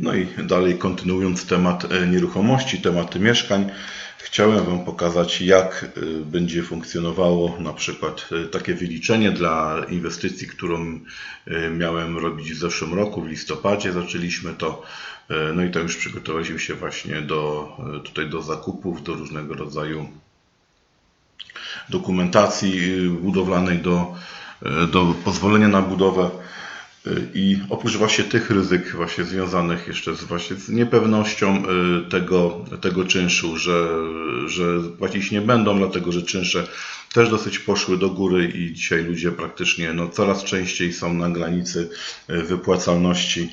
No i dalej kontynuując temat e, nieruchomości, tematy mieszkań, chciałem Wam pokazać, jak e, będzie funkcjonowało na przykład e, takie wyliczenie dla inwestycji, którą miałem robić w zeszłym roku, w listopadzie zaczęliśmy to. No i tam już przygotowaliśmy się właśnie do, tutaj do zakupów, do różnego rodzaju dokumentacji budowlanej do, do pozwolenia na budowę. Y, I oprócz właśnie tych ryzyk właśnie związanych jeszcze z, właśnie z niepewnością y, tego, tego czynszu, że, że płacić nie będą, dlatego że czynsze też dosyć poszły do góry i dzisiaj ludzie praktycznie no, coraz częściej są na granicy y, wypłacalności.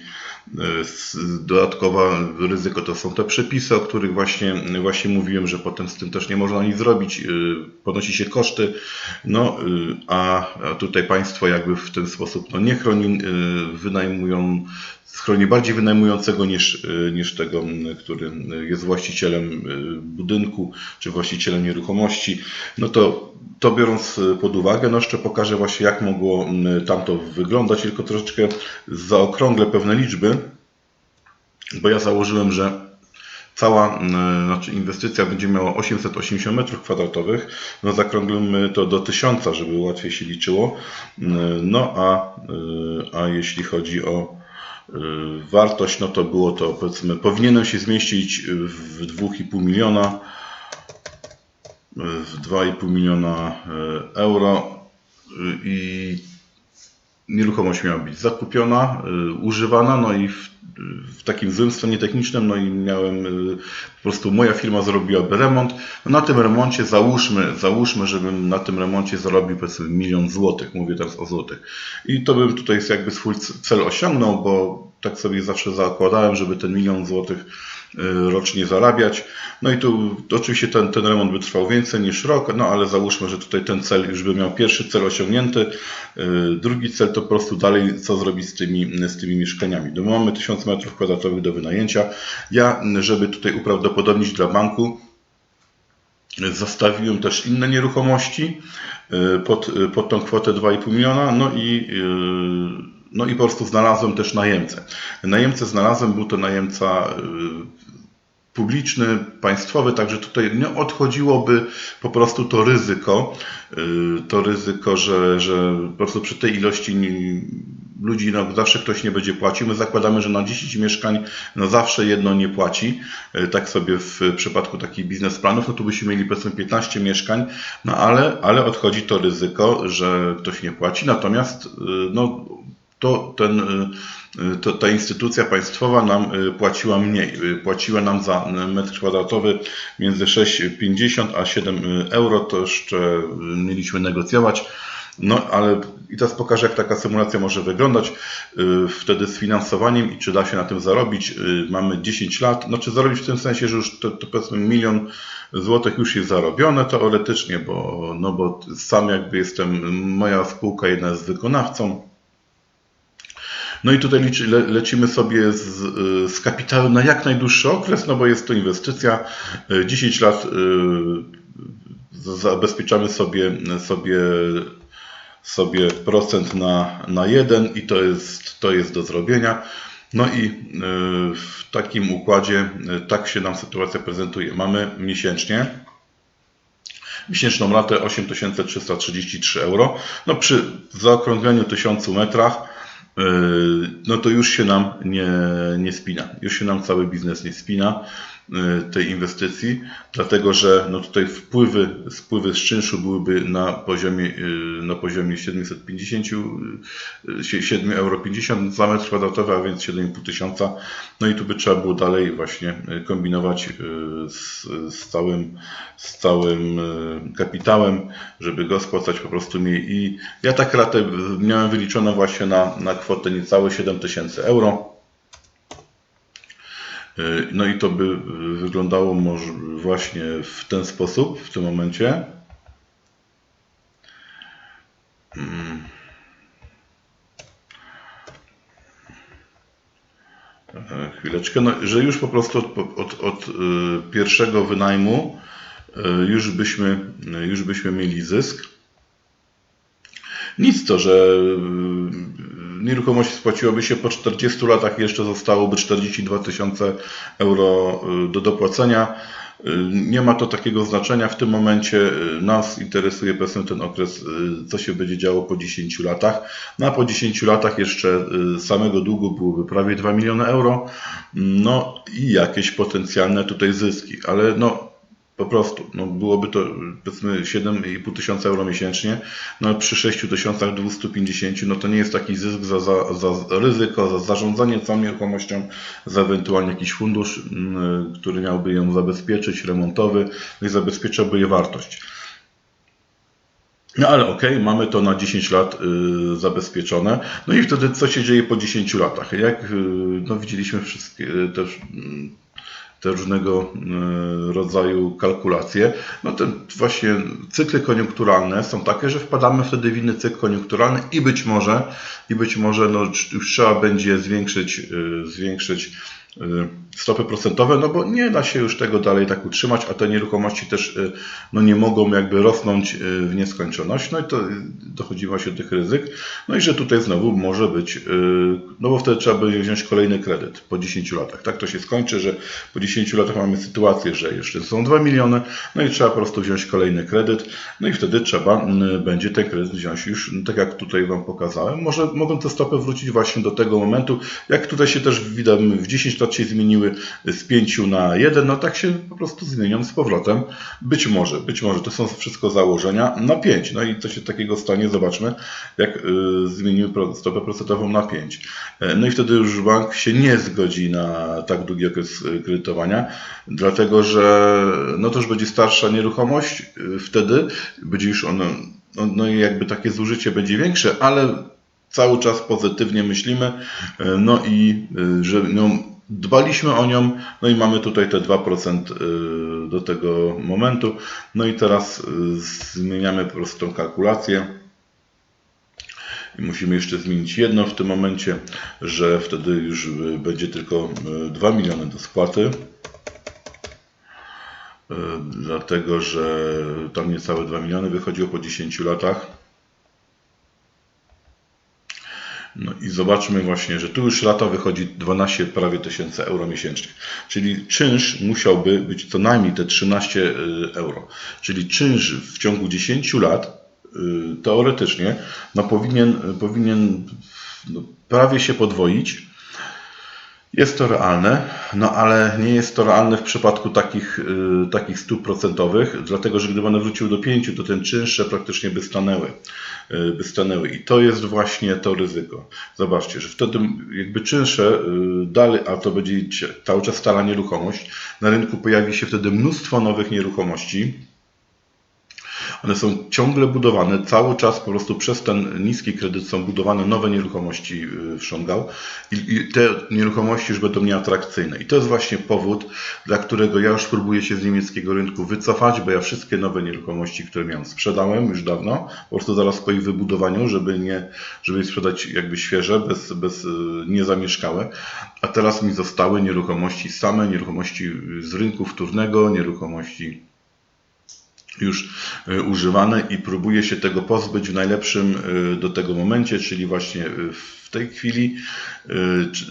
S- Dodatkowa ryzyko to są te przepisy, o których właśnie, właśnie mówiłem, że potem z tym też nie można nic zrobić, y, ponosi się koszty, no, a tutaj państwo jakby w ten sposób no, nie chroni, wynajmują, chroni bardziej wynajmującego niż, niż tego, który jest właścicielem budynku czy właścicielem nieruchomości. No to, to biorąc y, pod uwagę, no jeszcze pokażę właśnie jak mogło tamto wyglądać, tylko troszeczkę zaokrąglę pewne liczby, bo ja założyłem, że cała znaczy inwestycja będzie miała 880 m2, no zakrąglimy to do 1000, żeby łatwiej się liczyło. No a, y, a jeśli chodzi o y, wartość, no to było to powiedzmy, powinienem się zmieścić w 2,5 miliona, 2,5 miliona y, euro y, i nieruchomość miała być zakupiona, y, używana, no i w, w takim złym stanie technicznym, no i miałem, po prostu moja firma zrobiłaby remont. No na tym remoncie załóżmy, załóżmy, żebym na tym remoncie zarobił powiedzmy milion złotych, mówię teraz o złotych. I to bym tutaj jakby swój cel osiągnął, bo tak sobie zawsze zakładałem, żeby ten milion złotych rocznie zarabiać. No i tu oczywiście ten, ten remont by trwał więcej niż rok, no ale załóżmy, że tutaj ten cel już by miał pierwszy cel osiągnięty. Y, Drugi cel to po prostu dalej co zrobić z tymi, z tymi mieszkaniami. No, mamy 1000 metrów kwadratowych do wynajęcia. Ja, żeby tutaj uprawdopodobnić dla banku, Zastawiłem też inne nieruchomości y, pod, y, pod tą kwotę 2,5 miliona, no i, y, no i po prostu znalazłem też najemcę. Najemcę znalazłem, był to najemca y, publiczny, państwowy, także tutaj nie odchodziłoby po prostu to ryzyko, y, to ryzyko, że, że po prostu przy tej ilości ludzi no, zawsze ktoś nie będzie płacił. My zakładamy, że na 10 mieszkań no, zawsze jedno nie płaci. Y, Tak sobie w przypadku takich biznesplanów, no tu byśmy mieli powiedzmy 15 mieszkań, no ale, ale odchodzi to ryzyko, że ktoś nie płaci, natomiast y, no, to ten, y, y, to, ta instytucja państwowa nam y, płaciła mniej. Płaciła nam za metr kwadratowy między 6,50 a 7 euro, to jeszcze mieliśmy negocjować. No ale i teraz pokażę, jak taka symulacja może wyglądać wtedy z finansowaniem i czy da się na tym zarobić. Mamy 10 lat, no czy zarobić w tym sensie, że już to, to powiedzmy milion złotych już jest zarobione teoretycznie, bo, no bo sam jakby jestem, moja spółka jedna jest wykonawcą. No i tutaj le, lecimy sobie z, y, z kapitałem na jak najdłuższy okres, no bo jest to inwestycja. y, 10 lat y, zabezpieczamy sobie, sobie, sobie procent na, na jeden i to jest, to jest do zrobienia. No i y, w takim układzie y, tak się nam sytuacja prezentuje. Mamy miesięcznie miesięczną ratę 8333 euro. No przy zaokrągleniu 1000 metrach, no to już się nam nie, nie spina. Już się nam cały biznes nie spina tej inwestycji, dlatego że no tutaj wpływy, spływy z czynszu byłyby na poziomie, yy, na poziomie 750, yy, 7,50 euro za metr kwadratowy, a więc 7,5 tysiąca. No i tu by trzeba było dalej właśnie kombinować z, z całym, z całym kapitałem, żeby go spłacać po prostu mniej. I ja tak ratę miałem wyliczoną właśnie na, na kwotę niecałe 7 tysięcy euro. Yy, No i to by yy, wyglądało może właśnie w ten sposób w tym momencie. Mm. E, Chwileczkę, no, że już po prostu od, od, od pierwszego wynajmu już byśmy, już byśmy mieli zysk. Nic to, że nieruchomość spłaciłaby się po 40 latach jeszcze zostałoby 42 tysiące euro y, do dopłacenia. Y, Nie ma to takiego znaczenia w tym momencie. Y, Nas interesuje powiedzmy ten okres, co się będzie działo po 10 latach. No po 10 latach jeszcze samego długu byłoby prawie 2 miliony euro. No i jakieś potencjalne tutaj zyski, ale no po prostu, no byłoby to powiedzmy 7,5 tysiąca euro miesięcznie, no przy 6250, no to nie jest taki zysk za, za, za ryzyko, za zarządzanie całą nieruchomością, za ewentualnie jakiś fundusz, mm, który miałby ją zabezpieczyć, remontowy, no i zabezpieczałby jej wartość. No ale okej, mamy to na 10 lat y, zabezpieczone. No i wtedy co się dzieje po 10 latach? Jak y, no, widzieliśmy wszystkie y, też mm, te różnego y, rodzaju kalkulacje, no to właśnie cykly koniunkturalne są takie, że wpadamy wtedy w inny cykl koniunkturalny i być może, i być może no, już trzeba będzie zwiększyć, y, zwiększyć stopy procentowe, no bo nie da się już tego dalej tak utrzymać, a te nieruchomości też y, no nie mogą jakby rosnąć y, w nieskończoność, no i to y, dochodzi właśnie do tych ryzyk, no i że tutaj znowu może być, y, no bo wtedy trzeba będzie wziąć kolejny kredyt po 10 latach, tak to się skończy, że po 10 latach mamy sytuację, że jeszcze są 2 miliony, no i trzeba po prostu wziąć kolejny kredyt, no i wtedy trzeba y, będzie ten kredyt wziąć już, tak jak tutaj Wam pokazałem, może mogą te stopy wrócić właśnie do tego momentu, jak tutaj się też widać, w 10 lat się zmieniły z 5 na 1, no tak się po prostu zmienią z powrotem. Być może, być może, to są wszystko założenia na 5. No i co się takiego stanie, zobaczmy, jak y, zmienimy stopę procentową na 5. E, No i wtedy już bank się nie zgodzi na tak długi okres y, kredytowania, dlatego że no to już będzie starsza nieruchomość, y, wtedy będzie już ono, no, i jakby takie zużycie będzie większe, ale cały czas pozytywnie myślimy, e, no i że no, dbaliśmy o nią, no i mamy tutaj te 2% y, do tego momentu. No i teraz y, zmieniamy po prostu tą kalkulację. I musimy jeszcze zmienić jedno w tym momencie, że wtedy już y, będzie tylko y, 2 miliony do spłaty. Dlatego, że tam niecałe 2 miliony wychodziło po 10 latach. No i zobaczmy właśnie, że tu już lata wychodzi 12 prawie tysięcy euro miesięcznie. Czyli czynsz musiałby być co najmniej te 13 euro. Czyli czynsz w ciągu 10 lat y, teoretycznie no powinien, powinien no prawie się podwoić. Jest to realne, no ale nie jest to realne w przypadku takich, y, takich stóp procentowych, dlatego że gdyby one wróciły do 5, to ten czynsze praktycznie by stanęły, y, by stanęły. I to jest właśnie to ryzyko. Zobaczcie, że wtedy jakby czynsze y, dalej, a to będzie cały czas stara nieruchomość, na rynku pojawi się wtedy mnóstwo nowych nieruchomości, one są ciągle budowane, cały czas po prostu przez ten niski kredyt są budowane nowe nieruchomości y, w Szongał i, te nieruchomości już będą nieatrakcyjne. I to jest właśnie powód, dla którego ja już próbuję się z niemieckiego rynku wycofać, bo ja wszystkie nowe nieruchomości, które miałem, sprzedałem już dawno, po prostu zaraz po ich wybudowaniu, żeby nie, żeby je sprzedać jakby świeże, bez, bez y, niezamieszkałe. A teraz mi zostały nieruchomości same, nieruchomości z rynku wtórnego, nieruchomości już y, używane i próbuje się tego pozbyć w najlepszym y, do tego momencie, czyli właśnie y, w tej chwili,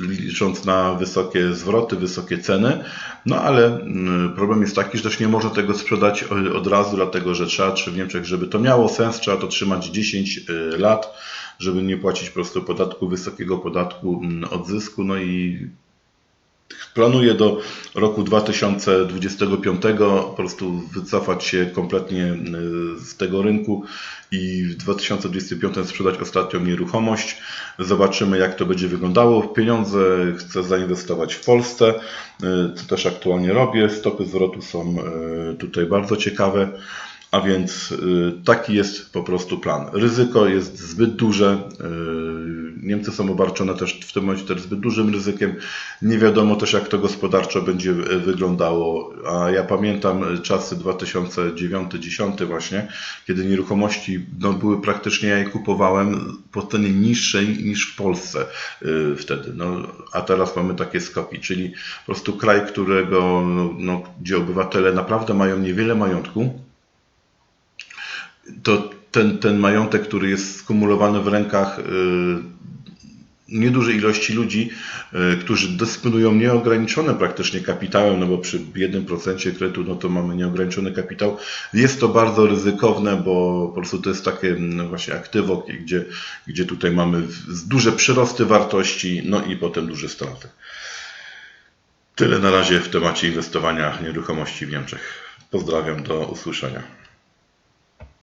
licząc na wysokie zwroty, wysokie ceny. No ale problem jest taki, że też nie można tego sprzedać od razu, dlatego że trzeba, czy w Niemczech, żeby to miało sens, trzeba to trzymać 10 lat, żeby nie płacić po prostu podatku, wysokiego podatku od zysku. No i Planuję do roku 2025 po prostu wycofać się kompletnie y, z tego rynku i w 2025 sprzedać ostatnią nieruchomość. Zobaczymy, jak to będzie wyglądało. Pieniądze chcę zainwestować w Polsce, y, co też aktualnie robię. Stopy zwrotu są y, tutaj bardzo ciekawe. A więc taki jest po prostu plan. Ryzyko jest zbyt duże. Niemcy są obarczone też w tym momencie też zbyt dużym ryzykiem. Nie wiadomo też, jak to gospodarczo będzie wyglądało. A ja pamiętam czasy 2009-2010 właśnie, kiedy nieruchomości no, były praktycznie, ja je kupowałem po cenie niższej niż w Polsce wtedy. No, a teraz mamy takie skoki, czyli po prostu kraj, którego, no, no, gdzie obywatele naprawdę mają niewiele majątku, to ten, ten majątek, który jest skumulowany w rękach y, niedużej ilości ludzi, e, którzy dysponują nieograniczone praktycznie kapitałem, no bo przy 1% kredytu no to mamy nieograniczony kapitał. Jest to bardzo ryzykowne, bo po prostu to jest takie no właśnie aktywo, gdzie, gdzie tutaj mamy duże przyrosty wartości, no i potem duże straty. Tyle na razie w temacie inwestowania nieruchomości w Niemczech. Pozdrawiam, do usłyszenia.